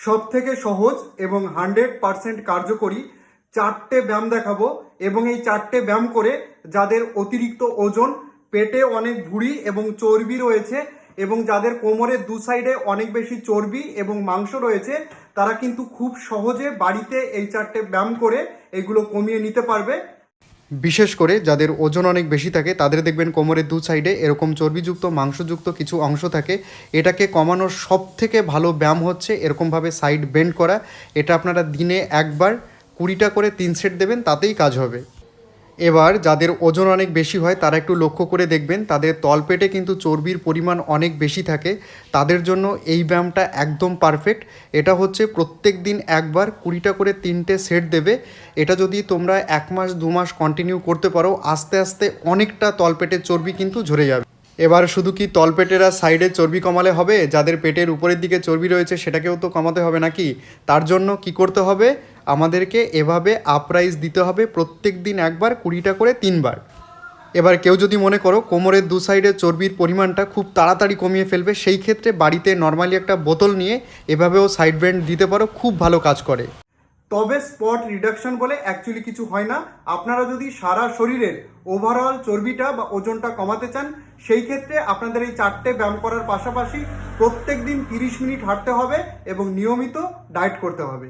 সব থেকে সহজ এবং হান্ড্রেড পারসেন্ট কার্যকরী চারটে ব্যায়াম দেখাবো এবং এই চারটে ব্যায়াম করে যাদের অতিরিক্ত ওজন, পেটে অনেক ভুঁড়ি এবং চর্বি রয়েছে এবং যাদের কোমরের দু সাইডে অনেক বেশি চর্বি এবং মাংস রয়েছে, তারা কিন্তু খুব সহজে বাড়িতে এই চারটে ব্যায়াম করে এগুলো কমিয়ে নিতে পারবে। বিশেষ করে যাদের ওজন অনেক বেশি থাকে, তাদের দেখবেন কোমরের দু সাইডে এরকম চর্বিযুক্ত, মাংসযুক্ত কিছু অংশ থাকে। এটাকে কমানোর সব থেকে ভালো ব্যায়াম হচ্ছে এরকমভাবে সাইড বেন্ড করা। এটা আপনারা দিনে একবার কুড়িটা করে তিন সেট দেবেন, তাতেই কাজ হবে। এবার যাদের ওজন অনেক বেশি হয়, তারা একটু লক্ষ্য করে দেখবেন, তাদের তলপেটে কিন্তু চর্বির পরিমাণ অনেক বেশি থাকে। তাদের জন্য এই ব্যায়ামটা একদম পারফেক্ট এটা হচ্ছে প্রত্যেক দিন একবার কুড়িটা করে তিনটে সেট দেবে। এটা যদি তোমরা এক মাস, দু মাস কন্টিনিউ করতে পারো, আস্তে আস্তে অনেকটা তলপেটের চর্বি কিন্তু ঝরে যাবে। এবার শুধু কি তলপেটের সাইডে চর্বি কমালে হবে? যাদের পেটের উপরের দিকে চর্বি রয়েছে সেটাকেও তো কমাতে হবে নাকি? তার জন্য কি করতে হবে? আমাদেরকে এভাবে আপরাইজ দিতে হবে প্রত্যেক দিন একবার, কুড়িটা করে তিনবার। এবার কেউ যদি মনে করো কোমরের দু সাইডে চর্বির পরিমাণটা খুব তাড়াতাড়ি কমিয়ে ফেলবে, সেই ক্ষেত্রে বাড়িতে নর্মালি একটা বোতল নিয়ে এভাবেও সাইড ব্যান্ড দিতে পারো, খুব ভালো কাজ করে। তবে স্পট রিডাকশন বলে অ্যাকচুয়ালি কিছু হয় না। আপনারা যদি সারা শরীরের ওভারঅল চর্বিটা বা ওজনটা কমাতে চান, সেই ক্ষেত্রে আপনাদের এই চারটে ব্যায়াম করার পাশাপাশি প্রত্যেক দিন তিরিশ মিনিট হাঁটতে হবে এবং নিয়মিত ডায়েট করতে হবে।